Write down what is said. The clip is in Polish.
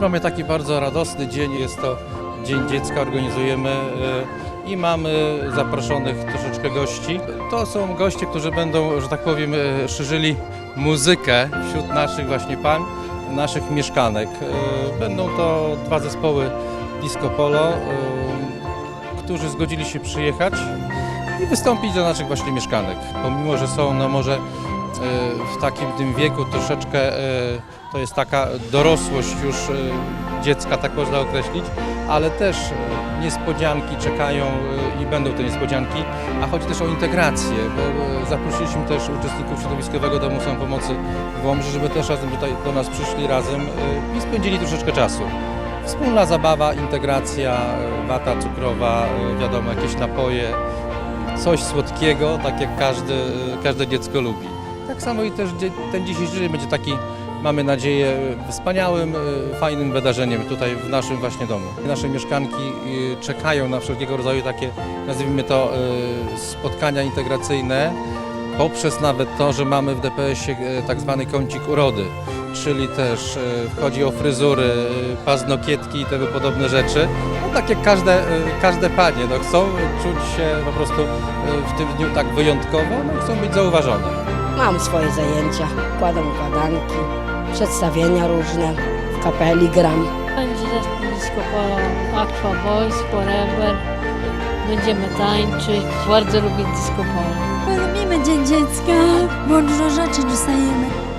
mamy taki bardzo radosny dzień, jest to Dzień Dziecka, organizujemy e, i mamy zaproszonych troszeczkę gości. To są goście, którzy będą, że tak powiem, e, szerzyli muzykę wśród naszych właśnie pań, naszych mieszkanek. E, Będą to dwa zespoły Disco Polo, którzy zgodzili się przyjechać i wystąpić do naszych właśnie mieszkanek. Pomimo, że są no może w takim tym wieku troszeczkę e, to jest taka dorosłość już e, dziecka, tak można określić, ale też niespodzianki czekają i będą te niespodzianki, a chodzi też o integrację, bo zaprosiliśmy też uczestników Środowiskowego Domu Samopomocy w Łomży, żeby też razem tutaj do nas przyszli razem i spędzili troszeczkę czasu. Wspólna zabawa, integracja, wata cukrowa, wiadomo, jakieś napoje, coś słodkiego, tak jak każdy, każde dziecko lubi. Tak samo i też ten dzisiejszy dzień będzie taki, mamy nadzieję, wspaniałym, e, fajnym wydarzeniem tutaj w naszym właśnie domu. Nasze mieszkanki e, czekają na wszelkiego rodzaju takie, nazwijmy to, e, spotkania integracyjne, poprzez nawet to, że mamy w DPS-ie tak zwany kącik urody, czyli też wchodzi o fryzury, paznokietki i tego podobne rzeczy. No tak jak każde, każde panie, no chcą czuć się po prostu w tym dniu tak wyjątkowo, no chcą być zauważone. Mam swoje zajęcia, układam układanki, przedstawienia różne, w kapeli gram. Będzie zespół Disco Polo Aqua Boys Forever. Będziemy tańczyć. Bardzo lubię Disco Polo. Lubimy Dzień Dziecka, bo dużo rzeczy dostajemy.